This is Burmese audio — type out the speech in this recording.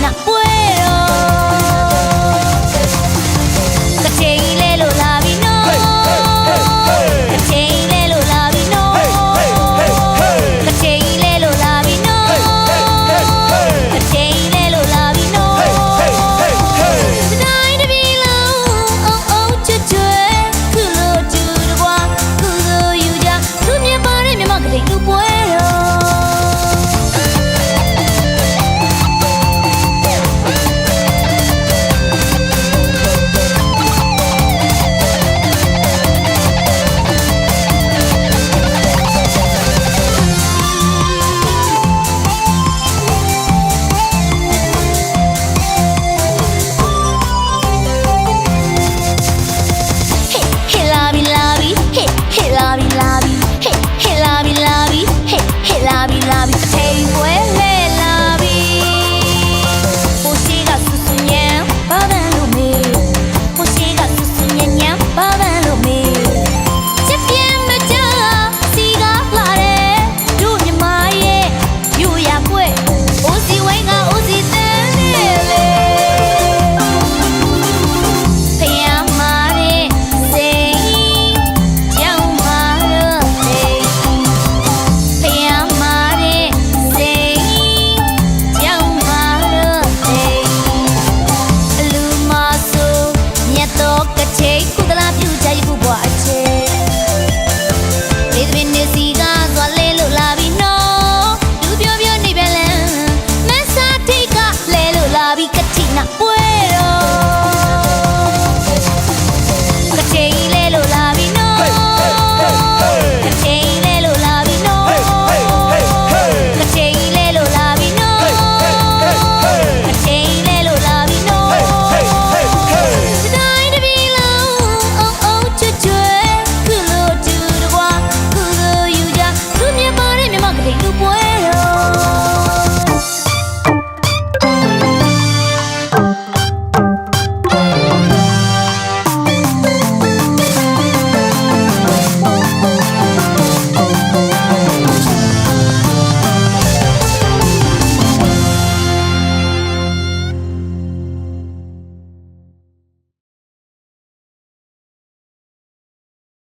No puedo ပြီကတိနာပွဲတော့ကတိလေလို့လာပြီနော်ကတိလေလို့လာပြီနော်ကတိလေလို့လာပြီနော်ကတိလေလို့လာပြီနော်တိုင်းတပီလုံးအောင်အောင်ချွတ်ချွဲခုလိုတူတကွာခုလိုယူကြသူမြန်မာနဲ့မြန်မာကတိလူပွဲ